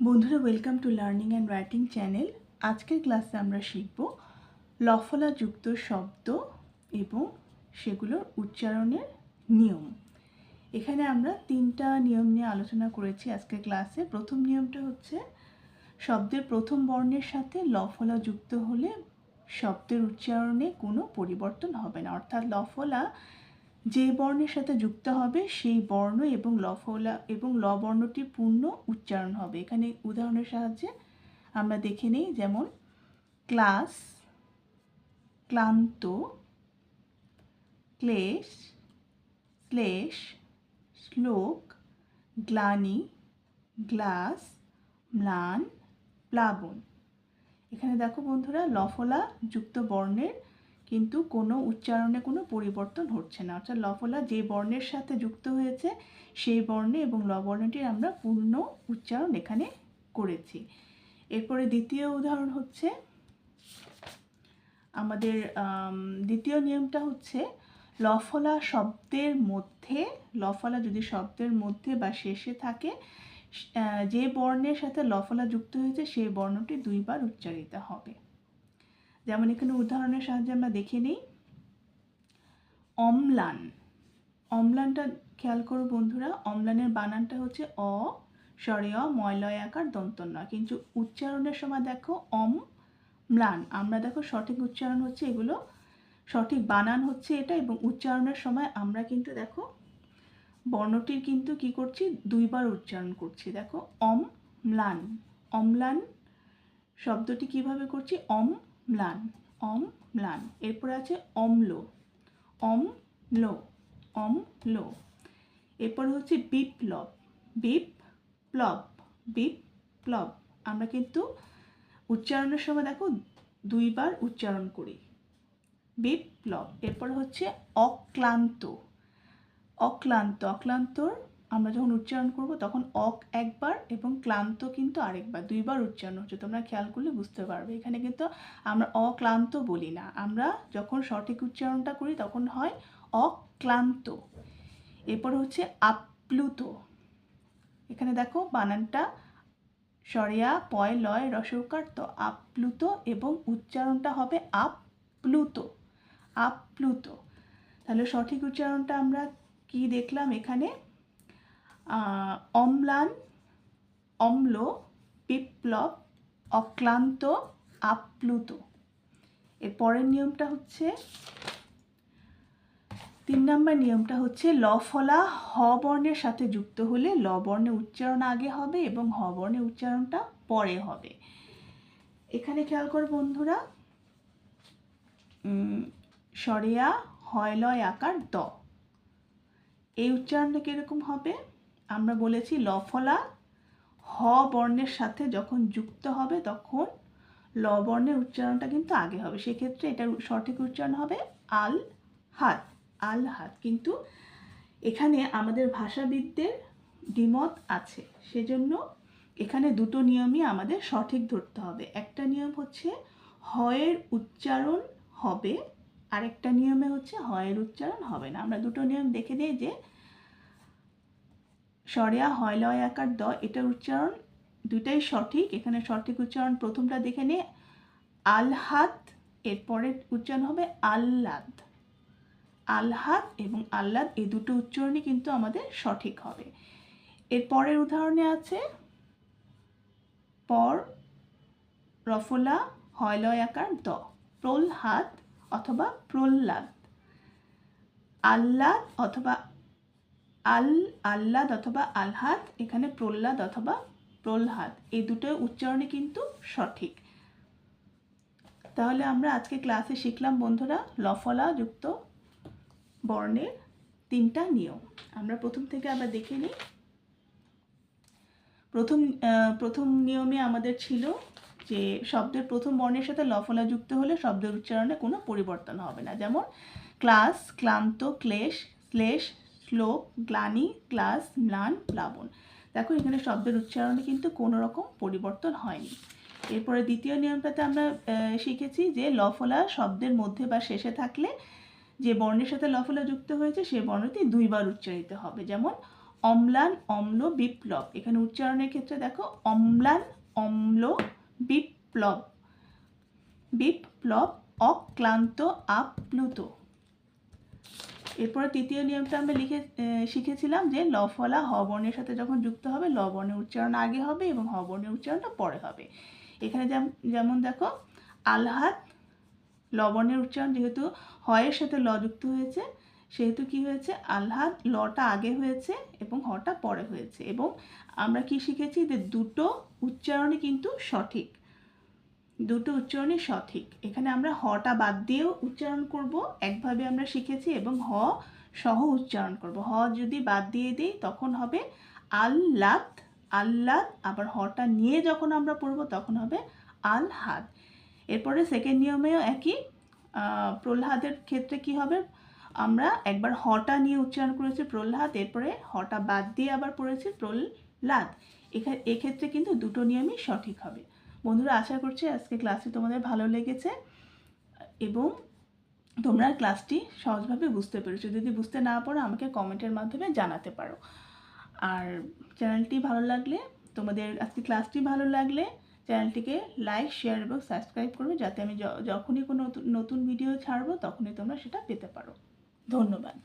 বন্ধুরা welcome to learning and writing channel আজকের ক্লাসে আমরা শিখব লফলাযুক্ত শব্দ এবং সেগুলোর উচ্চারণের নিয়ম। এখানে আমরা তিনটা নিয়ম নিয়ে আলোচনা করেছি আজকের ক্লাসে প্রথম নিয়মটা হচ্ছে শব্দের প্রথম বর্ণের সাথে লফলা যুক্ত হলে শব্দের উচ্চারণে কোনো পরিবর্তন হবে না। অর্থাৎ লফলা যে বর্ণের সাথে যুক্ত হবে, সেই বর্ণ এবং লফলা এবং ল বর্ণটি পূর্ণ উচ্চারণ হবে। এখানে উদাহরণের সাহায্যে আমরা দেখে নিই, যেমন ক্লাস, ক্লান্ত, ক্লেশ, শ্লেষ, শ্লোক, গ্লানি, গ্লাস, ম্লান, প্লাবন। এখানে দেখো বন্ধুরা, লফলা যুক্ত বর্ণের কিন্তু কোনো উচ্চারণে কোনো পরিবর্তন হচ্ছে না। অর্থাৎ লফলা যে বর্ণের সাথে যুক্ত হয়েছে, সেই বর্ণে এবং ল বর্ণটির আমরা পূর্ণ উচ্চারণ এখানে করেছি। এরপরে দ্বিতীয় উদাহরণ হচ্ছে, আমাদের দ্বিতীয় নিয়মটা হচ্ছে, লফলা শব্দের মধ্যে, লফলা যদি শব্দের মধ্যে বা শেষে থাকে যে বর্ণের সাথে লফলা যুক্ত হয়েছে, সেই বর্ণটি দুইবার উচ্চারিত হবে। যেমন এখানে উদাহরণের সাহায্যে আমরা দেখে নিই। অম্লান। অম্লানটা খেয়াল করো বন্ধুরা, অম্লানের বানানটা হচ্ছে অ, স্বরে অ, ময়লয় আকার, দন্তন্য। কিন্তু উচ্চারণের সময় দেখো অম ম্লান আমরা দেখো সঠিক উচ্চারণ হচ্ছে এগুলো, সঠিক বানান হচ্ছে এটা এবং উচ্চারণের সময় আমরা কিন্তু দেখো বর্ণটির কিন্তু কি করছি? দুইবার উচ্চারণ করছি। দেখো অম ম্লান অম্লান শব্দটি কীভাবে করছি? অম ম্লান, অম ম্লান। এরপর আছে অম্ল অম লো অম লো এরপর হচ্ছে বিপ্লব বিপ বিপ্লব বিপ্লব। আমরা কিন্তু উচ্চারণের সময় দেখো দুইবার উচ্চারণ করি। বিপ্লব। এরপর হচ্ছে অক্লান্ত অক্লান্ত। অক্লান্তর আমরা যখন উচ্চারণ করব তখন অক একবার এবং ক্লান্ত কিন্তু আরেকবার, দুইবার উচ্চারণ হচ্ছে। তোমরা খেয়াল করলে বুঝতে পারবে। এখানে কিন্তু আমরা অক্লান্ত বলি না। আমরা যখন সঠিক উচ্চারণটা করি তখন হয় অক্লান্ত। এরপর হচ্ছে আপ্লুত। এখানে দেখো বানানটা সরিয়া, পয়, লয়, রসৌকার, তো। আপ্লুত এবং উচ্চারণটা হবে আপ্লুত। আপ্লুত। তাহলে সঠিক উচ্চারণটা আমরা কি দেখলাম এখানে? অম্লান, অম্ল, বিপ্লব, অক্লান্ত, আপ্লুত। এর পরের নিয়মটা হচ্ছে, তিন নম্বর নিয়মটা হচ্ছে ল ফলা হ বর্ণের সাথে যুক্ত হলে ল বর্ণের উচ্চারণ আগে হবে এবং হ বর্ণের উচ্চারণটা পরে হবে। এখানে খেয়াল কর বন্ধুরা সরেয়া হয় লয় আকার, দ। এই উচ্চারণটা কীরকম হবে? আমরা বলেছি লফলা হ বর্ণের সাথে যখন যুক্ত হবে তখন ল বর্ণের উচ্চারণটা কিন্তু আগে হবে। সেক্ষেত্রে এটার সঠিক উচ্চারণ হবে আল হাত আল হাত। কিন্তু এখানে আমাদের ভাষাবিদদের দ্বিমত আছে। সেজন্য এখানে দুটো নিয়মই আমাদের সঠিক ধরতে হবে। একটা নিয়ম হচ্ছে হয়ের উচ্চারণ হবে, আরেকটা নিয়মে হচ্ছে হয়ের উচ্চারণ হবে না। আমরা দুটো নিয়ম দেখে দিই যে সরেয়া হয় লয় আকার দ, এটার উচ্চারণ দুটাই সঠিক। এখানে সঠিক উচ্চারণ প্রথমটা দেখে নে। আলহাত এরপরের উচ্চারণ হবে আল্লাদ। আলহাত এবং আল্লাদ, এই দুটো উচ্চারণই কিন্তু আমাদের সঠিক হবে। এর পরের উদাহরণে আছে, পর, রফলা হয় লয় আকার দ প্রলহাত অথবা প্রহ্লাদ। আল্লাদ অথবা আল, আল্লাদ অথবা আলহাদ, এখানে প্রহ্লাদ অথবা প্রহ্লাদ। এই দুটো উচ্চারণে কিন্তু সঠিক। তাহলে আমরা আজকে ক্লাসে শিখলাম বন্ধুরা লফলা যুক্ত বর্ণের তিনটা নিয়ম। আমরা প্রথম থেকে আবার দেখে নিই। প্রথম প্রথম নিয়মে আমাদের ছিল যে শব্দের প্রথম বর্ণের সাথে লফলা যুক্ত হলে শব্দের উচ্চারণে কোনো পরিবর্তন হবে না। যেমন ক্লাস, ক্লান্ত, ক্লেশ, শ্লেষ শ্লোক গ্লানি ক্লাস ম্লান, প্লাবন। দেখো, এখানে শব্দের উচ্চারণে কিন্তু কোনো রকম পরিবর্তন হয়নি। এরপরে দ্বিতীয় নিয়মটাতে আমরা শিখেছি যে লফলা শব্দের মধ্যে বা শেষে থাকলে যে বর্ণের সাথে লফলা যুক্ত হয়েছে, সে বর্ণটি দুইবার উচ্চারিত হবে। যেমন, অম্লান, অম্ল, বিপ্লব। এখানে উচ্চারণের ক্ষেত্রে দেখো, অম্লান, অম্ল, বিপ্লব। বিপ্লব, অক্লান্ত, আপ্লুত। এরপরে তৃতীয় নিয়মটা আমরা লিখে শিখেছিলাম যে ল ফলা সাথে যখন যুক্ত হবে ল বর্ণের উচ্চারণ আগে হবে এবং হ বর্ণের উচ্চারণটা পরে হবে। এখানে যেম- যেমন দেখো, আলহাদ, লবণের উচ্চারণ যেহেতু হয়ের সাথে ল যুক্ত হয়েছে, সেহেতু কি হয়েছে? আলহাদ, লটা আগে হয়েছে এবং হটা পরে হয়েছে। এবং আমরা কি শিখেছি যে দুটো উচ্চারণই কিন্তু সঠিক। দুটো উচ্চারণই সঠিক। এখানে আমরা হটা বাদ দিয়েও উচ্চারণ করব, একভাবে আমরা শিখেছি এবং হ সহ উচ্চারণ করব। হ যদি বাদ দিয়ে দিই, তখন হবে আল্লাদ আল্লাদ আবার হটা নিয়ে যখন আমরা পড়ব, তখন হবে আলহাদ। এরপরে সেকেন্ড নিয়মেও একই প্রহ্লাদের ক্ষেত্রে কি হবে? আমরা একবার হটা নিয়ে উচ্চারণ করেছি প্রহ্লাদ, এরপরে হটা বাদ দিয়ে আবার পড়েছি প্রহ্লাদ। এখানে এক্ষেত্রে কিন্তু দুটো নিয়মই সঠিক হবে। বন্ধুরা, আশা করছি আজকে ক্লাসটি তোমাদের ভালো লেগেছে এবং তোমরা ক্লাসটি সহজভাবে বুঝতে পেরেছ। যদি বুঝতে না পারো, আমাকে কমেন্টের মাধ্যমে জানাতে পারো। আর চ্যানেলটি ভালো লাগলে, তোমাদের আজকে ক্লাসটি ভালো লাগলে চ্যানেলটিকে লাইক শেয়ার এবং সাবস্ক্রাইব করবে যাতে আমি যখনই কোনো নতুন ভিডিও ছাড়বো, তখনই তোমরা সেটা পেতে পারো। ধন্যবাদ।